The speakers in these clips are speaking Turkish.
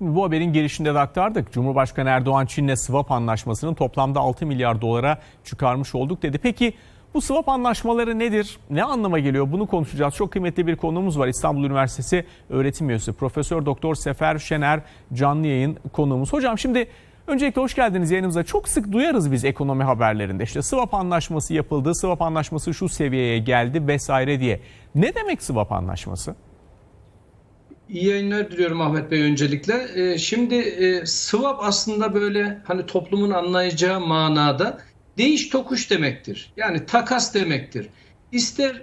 Şimdi bu haberin girişinde de aktardık. Cumhurbaşkanı Erdoğan Çin'le swap anlaşmasının toplamda 6 milyar dolara çıkarmış olduk dedi. Peki bu swap anlaşmaları nedir? Ne anlama geliyor? Bunu konuşacağız. Çok kıymetli bir konuğumuz var. İstanbul Üniversitesi öğretim üyesi Profesör Doktor Sefer Şener canlı yayın konuğumuz. Hocam şimdi öncelikle hoş geldiniz yayınımıza. Çok sık duyarız biz ekonomi haberlerinde. İşte swap anlaşması yapıldı, swap anlaşması şu seviyeye geldi vesaire diye. Ne demek swap anlaşması? İyi yayınlar diliyorum Ahmet Bey öncelikle. Ee, şimdi e, swap aslında böyle hani toplumun anlayacağı manada değiş tokuş demektir. Yani takas demektir. İster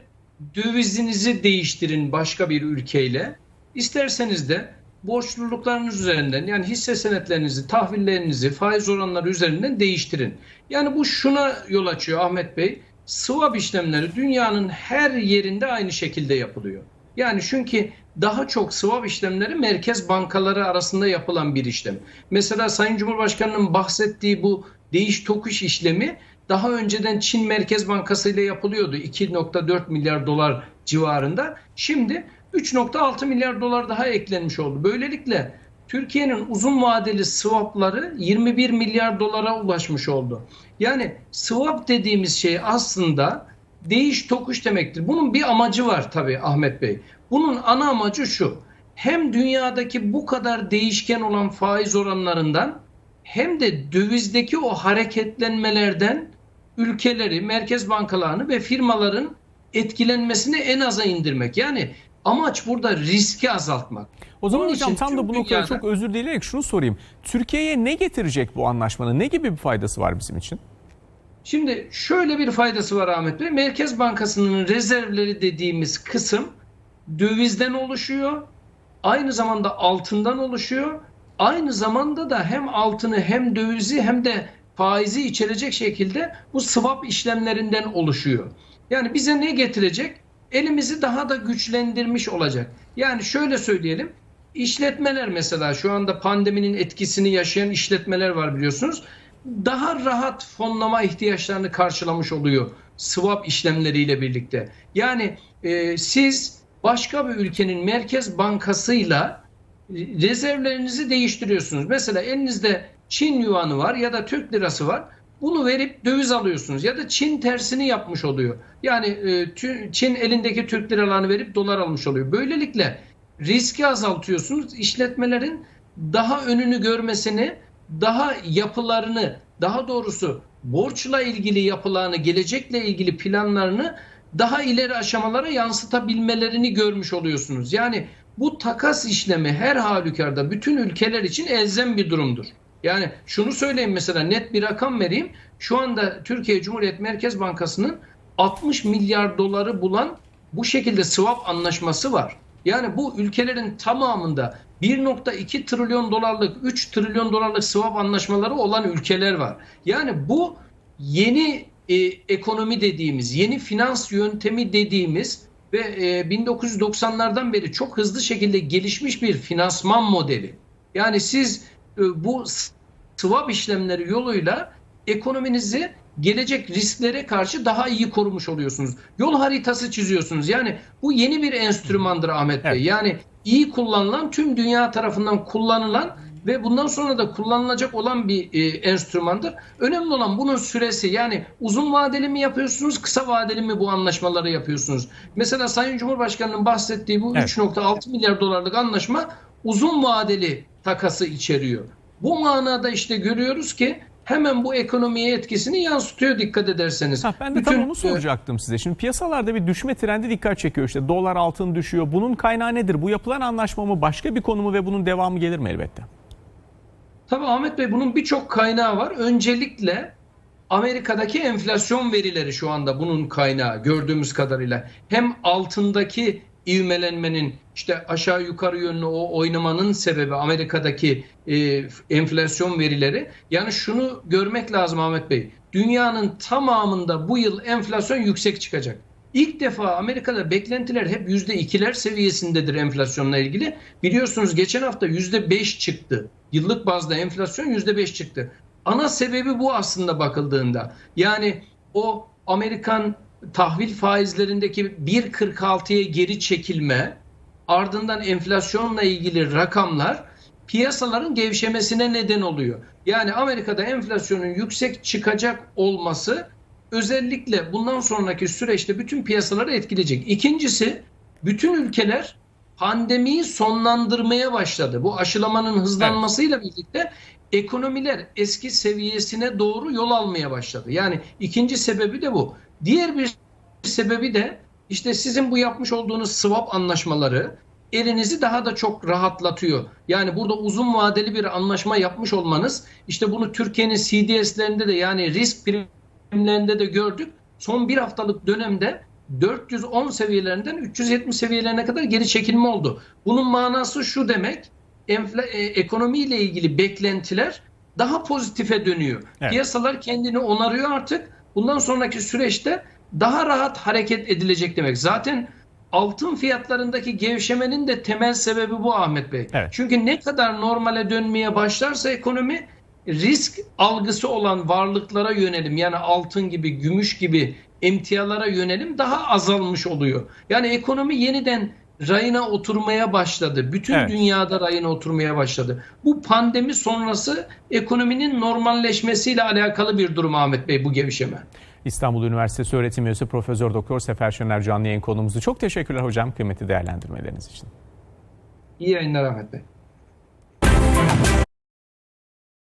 dövizinizi değiştirin başka bir ülkeyle, isterseniz de borçluluklarınız üzerinden yani hisse senetlerinizi, tahvillerinizi, faiz oranları üzerinden değiştirin. Yani bu şuna yol açıyor Ahmet Bey. Swap işlemleri dünyanın her yerinde aynı şekilde yapılıyor. Yani çünkü daha çok swap işlemleri merkez bankaları arasında yapılan bir işlem. Mesela Sayın Cumhurbaşkanı'nın bahsettiği bu değiş tokuş işlemi daha önceden Çin Merkez Bankası ile yapılıyordu 2.4 milyar dolar civarında. Şimdi 3.6 milyar dolar daha eklenmiş oldu. Böylelikle Türkiye'nin uzun vadeli swapları 21 milyar dolara ulaşmış oldu. Yani swap dediğimiz şey aslında değiş tokuş demektir. Bunun bir amacı var tabii Ahmet Bey. Bunun ana amacı şu. Hem dünyadaki bu kadar değişken olan faiz oranlarından hem de dövizdeki o hareketlenmelerden ülkeleri, merkez bankalarını ve firmaların etkilenmesini en aza indirmek. Yani amaç burada riski azaltmak. O zaman Bunun hocam tam da bu noktada dünyada... çok özür dileyerek şunu sorayım. Türkiye'ye ne getirecek bu anlaşmanın? Ne gibi bir faydası var bizim için? Şimdi şöyle bir faydası var Ahmet Bey. Merkez Bankası'nın rezervleri dediğimiz kısım dövizden oluşuyor. Aynı zamanda altından oluşuyor. Aynı zamanda da hem altını hem dövizi hem de faizi içerecek şekilde bu swap işlemlerinden oluşuyor. Yani bize ne getirecek? Elimizi daha da güçlendirmiş olacak. Yani şöyle söyleyelim. İşletmeler mesela şu anda pandeminin etkisini yaşayan işletmeler var biliyorsunuz. Daha rahat fonlama ihtiyaçlarını karşılamış oluyor swap işlemleriyle birlikte. Yani e, siz başka bir ülkenin merkez bankasıyla rezervlerinizi değiştiriyorsunuz. Mesela elinizde Çin yuanı var ya da Türk lirası var. Bunu verip döviz alıyorsunuz ya da Çin tersini yapmış oluyor. Yani e, Çin elindeki Türk liralarını verip dolar almış oluyor. Böylelikle riski azaltıyorsunuz. İşletmelerin daha önünü görmesini, daha yapılarını, daha doğrusu borçla ilgili yapılarını, gelecekle ilgili planlarını daha ileri aşamalara yansıtabilmelerini görmüş oluyorsunuz. Yani bu takas işlemi her halükarda bütün ülkeler için elzem bir durumdur. Yani şunu söyleyeyim mesela net bir rakam vereyim. Şu anda Türkiye Cumhuriyet Merkez Bankası'nın 60 milyar doları bulan bu şekilde swap anlaşması var. Yani bu ülkelerin tamamında 1.2 trilyon dolarlık, 3 trilyon dolarlık swap anlaşmaları olan ülkeler var. Yani bu yeni e, ekonomi dediğimiz, yeni finans yöntemi dediğimiz ve e, 1990'lardan beri çok hızlı şekilde gelişmiş bir finansman modeli. Yani siz e, bu swap işlemleri yoluyla ekonominizi gelecek risklere karşı daha iyi korumuş oluyorsunuz. Yol haritası çiziyorsunuz. Yani bu yeni bir enstrümandır Ahmet Bey. Evet. Yani iyi kullanılan, tüm dünya tarafından kullanılan ve bundan sonra da kullanılacak olan bir e, enstrümandır. Önemli olan bunun süresi yani uzun vadeli mi yapıyorsunuz, kısa vadeli mi bu anlaşmaları yapıyorsunuz? Mesela Sayın Cumhurbaşkanı'nın bahsettiği bu evet. 3.6 milyar dolarlık anlaşma uzun vadeli takası içeriyor. Bu manada işte görüyoruz ki hemen bu ekonomiye etkisini yansıtıyor dikkat ederseniz. Ha, ben de Bütün, tam onu soracaktım size. Şimdi piyasalarda bir düşme trendi dikkat çekiyor. İşte dolar altın düşüyor. Bunun kaynağı nedir? Bu yapılan anlaşma mı başka bir konu mu ve bunun devamı gelir mi elbette? Tabii Ahmet Bey bunun birçok kaynağı var. Öncelikle Amerika'daki enflasyon verileri şu anda bunun kaynağı gördüğümüz kadarıyla. Hem altındaki ivmelenmenin işte aşağı yukarı yönlü o oynamanın sebebi Amerika'daki e, enflasyon verileri. Yani şunu görmek lazım Ahmet Bey. Dünyanın tamamında bu yıl enflasyon yüksek çıkacak. İlk defa Amerika'da beklentiler hep yüzde ikiler seviyesindedir enflasyonla ilgili. Biliyorsunuz geçen hafta yüzde beş çıktı. Yıllık bazda enflasyon yüzde beş çıktı. Ana sebebi bu aslında bakıldığında. Yani o Amerikan tahvil faizlerindeki 1.46'ya geri çekilme ardından enflasyonla ilgili rakamlar piyasaların gevşemesine neden oluyor. Yani Amerika'da enflasyonun yüksek çıkacak olması özellikle bundan sonraki süreçte bütün piyasaları etkileyecek. İkincisi bütün ülkeler pandemiyi sonlandırmaya başladı. Bu aşılamanın hızlanmasıyla birlikte ekonomiler eski seviyesine doğru yol almaya başladı. Yani ikinci sebebi de bu. Diğer bir sebebi de işte sizin bu yapmış olduğunuz swap anlaşmaları elinizi daha da çok rahatlatıyor. Yani burada uzun vadeli bir anlaşma yapmış olmanız işte bunu Türkiye'nin CDS'lerinde de yani risk primlerinde de gördük. Son bir haftalık dönemde 410 seviyelerinden 370 seviyelerine kadar geri çekilme oldu. Bunun manası şu demek enfla, e, ekonomiyle ilgili beklentiler daha pozitife dönüyor. Evet. Piyasalar kendini onarıyor artık. Bundan sonraki süreçte daha rahat hareket edilecek demek. Zaten altın fiyatlarındaki gevşemenin de temel sebebi bu Ahmet Bey. Evet. Çünkü ne kadar normale dönmeye başlarsa ekonomi risk algısı olan varlıklara yönelim yani altın gibi, gümüş gibi emtialara yönelim daha azalmış oluyor. Yani ekonomi yeniden rayına oturmaya başladı. Bütün Evet. dünyada rayına oturmaya başladı. Bu pandemi sonrası ekonominin normalleşmesiyle alakalı bir durum Ahmet Bey bu gevşeme. İstanbul Üniversitesi öğretim üyesi Profesör Doktor Sefer Şener canlı yayın konumuzdu. Çok teşekkürler hocam kıymetli değerlendirmeleriniz için. İyi yayınlar Ahmet Bey.